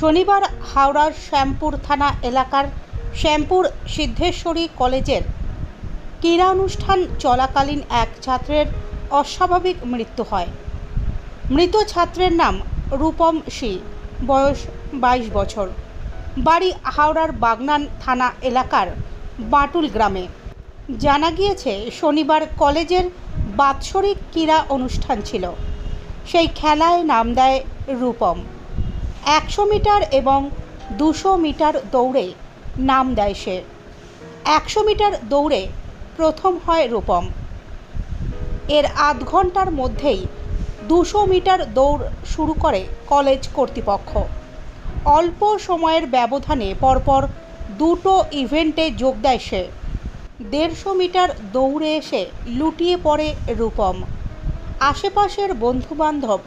শনিবার হাওড়ার শ্যামপুর থানা এলাকার শ্যামপুর সিদ্ধেশ্বরী কলেজের ক্রীড়া অনুষ্ঠান চলাকালীন এক ছাত্রের অস্বাভাবিক মৃত্যু হয়। মৃত ছাত্রের নাম রূপম সি বয়স বাইশ বছর। বাড়ি হাওড়ার বাগনান থানা এলাকার বাটুল গ্রামে। জানা গিয়েছে, শনিবার কলেজের বাৎসরিক ক্রীড়া অনুষ্ঠান ছিল। সেই খেলায় নাম দেয় রূপম। একশো মিটার এবং দুশো মিটার দৌড়ে নাম দেয় সে। একশো মিটার দৌড়ে প্রথম হয় রূপম। এর আধ ঘণ্টার মধ্যেই দুশো মিটার দৌড় শুরু করে কলেজ কর্তৃপক্ষ। অল্প সময়ের ব্যবধানে পরপর দুটো ইভেন্টে যোগ দেয় সে। দেড়শো মিটার দৌড়ে এসে লুটিয়ে পড়ে রূপম। আশেপাশের বন্ধুবান্ধব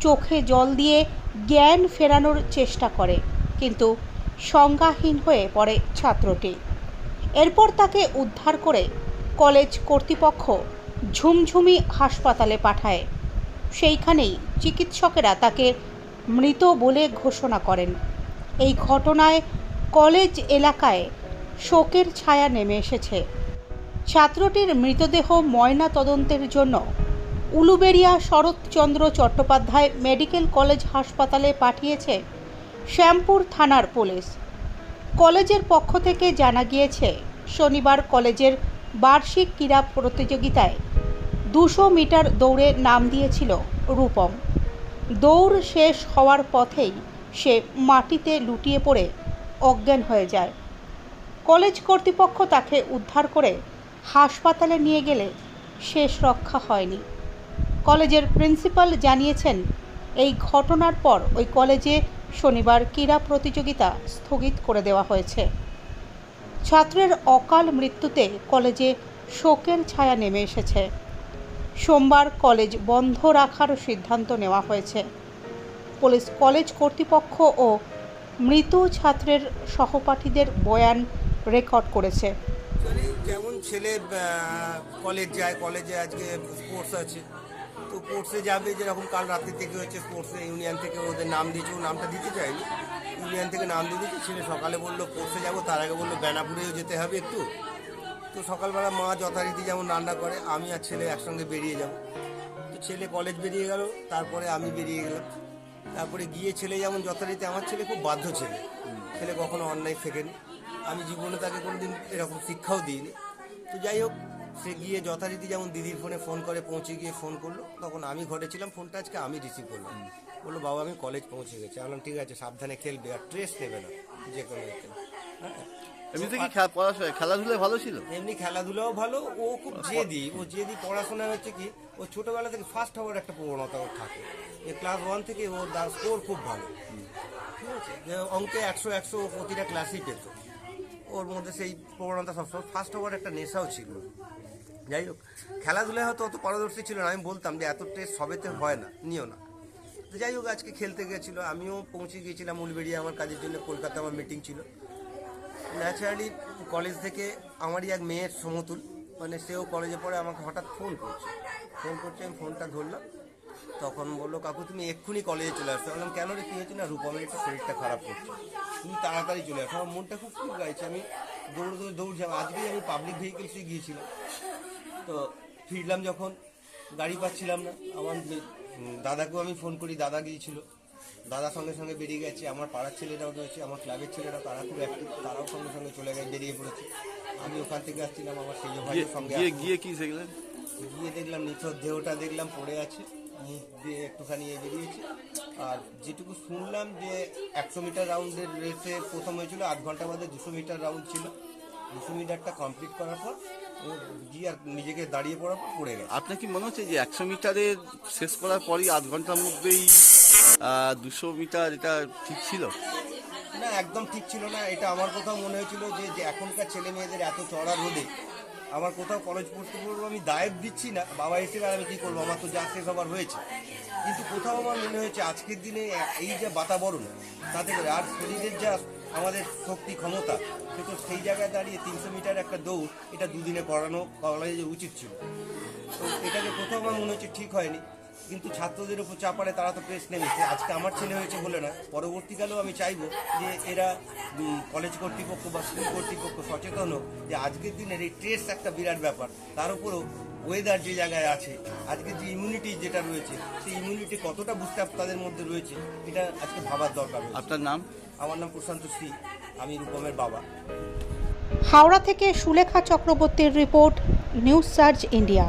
চোখে জল দিয়ে জ্ঞান ফেরানোর চেষ্টা করে, কিন্তু সংজ্ঞাহীন হয়ে পড়ে ছাত্রটি। এরপর তাকে উদ্ধার করে কলেজ কর্তৃপক্ষ ঝুমঝুমি হাসপাতালে পাঠায়। সেইখানেই চিকিৎসকেরা তাকে মৃত বলে ঘোষণা করেন। এই ঘটনায় কলেজ এলাকায় শোকের ছায়া নেমে এসেছে। ছাত্রটির মৃতদেহ ময়না তদন্তের জন্য উলুবেড়িয়া শরৎচন্দ্র চট্টোপাধ্যায় মেডিকেল কলেজ হাসপাতালে পাঠিয়েছে শ্যামপুর থানার পুলিশ। কলেজের পক্ষ থেকে জানা গিয়েছে, শনিবার কলেজের বার্ষিক ক্রীড়া প্রতিযোগিতায় দুশো মিটার দৌড়ে নাম দিয়েছিল রূপম। দৌড় শেষ হওয়ার পথেই সে মাটিতে লুটিয়ে পড়ে, অজ্ঞান হয়ে যায়। কলেজ কর্তৃপক্ষ তাকে উদ্ধার করে হাসপাতালে নিয়ে গেলে শেষ রক্ষা হয়নি। কলেজের প্রিন্সিপাল জানিয়েছেন, এই ঘটনার পর ওই কলেজে শনিবার ক্রীড়া প্রতিযোগিতা স্থগিত করে দেওয়া হয়েছে। ছাত্রের অকাল মৃত্যুতে কলেজে শোকের ছায়া নেমে এসেছে। সোমবার কলেজ বন্ধ রাখার সিদ্ধান্ত নেওয়া হয়েছে। পুলিশ কলেজ কর্তৃপক্ষ ও মৃত ছাত্রের সহপাঠীদের বয়ান রেকর্ড করেছে। মানে যেমন ছেলে কলেজ যায়, কলেজে আজকে স্পোর্টস আছে। স্পোর্টসে যাবে যেরকম কাল রাত্রি থেকে হচ্ছে স্পোর্টসে ইউনিয়ন থেকে ওদের নাম দিয়েছে নামটা দিতে চাইনি ইউনিয়ন থেকে নাম দিয়ে দিয়েছে, ছেলে সকালে বলল স্পোর্টসে যাব, তার আগে বলল বেনাপুরেও যেতে হবে একটু। তো সকালবেলা মা যথারীতি যেমন রান্না করে, আমি আর ছেলে একসঙ্গে বেরিয়ে যাব। তো ছেলে কলেজ বেরিয়ে গেল, তারপরে আমি বেরিয়ে গেলাম। তারপরে গিয়ে ছেলে যেমন যথারীতি, আমার ছেলে খুব বাধ্য ছেলে। ছেলে কখনো অন্যায় শেখেনি আমি জীবনে তাকে কোনোদিন এরকম শিক্ষাও দিইনি। তো যাই হোক সে গিয়ে যথারীতি যেমন দিদির ফোনে ফোন করে পৌঁছে গিয়ে ফোন করল তখন আমি ঘরে ছিলাম ফোনটা আজকে আমি রিসিভ করলাম। বলল বাবা আমি কলেজ পৌঁছে গেছি। বললাম ঠিক আছে সাবধানে খেলবে আর ট্রেস নেবে না যে কোনো। হ্যাঁ। এমনিতে কি খেলাধুলায় ভালো ছিল? এমনি খেলাধুলাও ভালো ও খুব জেদি ও জেদি পড়াশোনা হচ্ছে কি ও ছোটবেলা থেকে ফার্স্ট হওয়ার একটা প্রবণতা ওর থাকে। যে ক্লাস ওয়ান থেকে ওর স্কোর খুব ভালো। ঠিক আছে? অঙ্কে একশো একশো প্রতিটা ক্লাসেই পেত। ওর মধ্যে সেই প্রবণতা সবসময় ফার্স্ট হওয়ার একটা নেশাও ছিল। যাই হোক, খেলাধুলায় হয়তো অত পারদর্শী ছিল না, আমি বলতাম যে এত টেস্ট সবেতে হয় না, নিও না। তো যাই হোক, আজকে খেলতে গেছিল, আমিও পৌঁছে গিয়েছিলাম উলবেড়িয়া, আমার কাজের জন্য কলকাতা, আমার মিটিং ছিল। ন্যাচারালি কলেজ থেকে আমারই এক মেয়ের সমতুল মানে সেও কলেজে পড়ে, আমাকে হঠাৎ ফোন করছে। ফোন করছে, আমি ফোনটা ধরলাম, তখন বলল, কাকু, তুমি এক্ষুনি কলেজে চলে আসছো বললাম, কেন রে, কী হয়েছে? না রূপমের একটু শরীরটা খারাপ করছে। তুমি তাড়াতাড়ি চলে আসো। আমার মনটা খুব খুব গাইছে, আমি দৌড়ে দৌড়ে দৌড়ছিলাম আজকেই আমি পাবলিক ভেহিকেলসে গিয়েছিলাম। তো ফিরলাম যখন গাড়ি পাচ্ছিলাম না। আমার দাদাকেও আমি ফোন করি দাদা গিয়েছিল। দাদা সঙ্গে সঙ্গে বেরিয়ে গেছে। আমার পাড়ার ছেলেরাও রয়েছে আমার ক্লাবের ছেলেরা তারা খুব অ্যাক্টিভ তারাও সঙ্গে সঙ্গে চলে গেছে বেরিয়ে পড়েছে। আমি ওখান থেকে আসছিলাম আমার সেই গিয়ে ভাইয়ের সঙ্গে গিয়ে কি শিখলেন গিয়ে দেখলাম নিথর দেহটা দেখলাম পড়ে আছে। মুখ দিয়ে একটুখানি এ বেরিয়েছে। আর যেটুকু শুনলাম যে একশো মিটার রাউন্ডের রেসে প্রথম হয়েছিল আধ ঘণ্টা বাদে দুশো মিটার রাউন্ড ছিল। দুশো মিটারটা কমপ্লিট করার পর ও গিয়ে আর নিজেকে দাঁড়িয়ে পড়ার পর পড়ে গেছে। আপনার কি মনে হচ্ছে যে একশো মিটারের শেষ করার পরই আধ ঘণ্টার মধ্যেই দুশো মিটার এটা ঠিক ছিল? না একদম ঠিক ছিল না। এটা আমার কোথাও মনে হয়েছিল যে যে এখনকার ছেলে মেয়েদের এত চড়া রোদে আমার কোথাও কলেজ পড়তে পড়ব আমি দায়ের দিচ্ছি না। বাবা হিসেবে আর আমি কী করব? আমার তো যা শেষ হবার হয়েছে। কিন্তু কোথাও আমার মনে হয়েছে আজকের দিনে এই যে বাতাবরণ তাতে করে আর শরীরের যা আমাদের শক্তি ক্ষমতা। সে তো সেই জায়গায় দাঁড়িয়ে তিনশো মিটার একটা দৌড়, এটা দুদিনে করানো কলেজে উচিত ছিল। তো এটাকে কোথাও আমার মনে হচ্ছে ঠিক হয়নি। কিন্তু ছাত্রদের উপর চাপারে তারা তো প্রেস নেমেছে আজকে আমার ছেলে হয়েছে বলে না, পরবর্তীকালেও আমি চাইব যে এরা কলেজ কর্তৃপক্ষ বা স্কুল কর্তৃপক্ষ সচেতন হোক যে আজকের দিনের এই ট্রেস একটা বিরাট ব্যাপার। তার উপরও ওয়েদার যে জায়গায় আছে, আজকে যে ইমিউনিটি যেটা রয়েছে, সেই ইমিউনিটি কতটা বুস্টার তাদের মধ্যে রয়েছে, এটা আজকে ভাবার দরকার আপনার নাম? আমার নাম প্রশান্ত শ্রী, আমি রূপমের বাবা। হাওড়া থেকে সুলেখা চক্রবর্তীর রিপোর্ট, নিউজ সার্চ ইন্ডিয়া।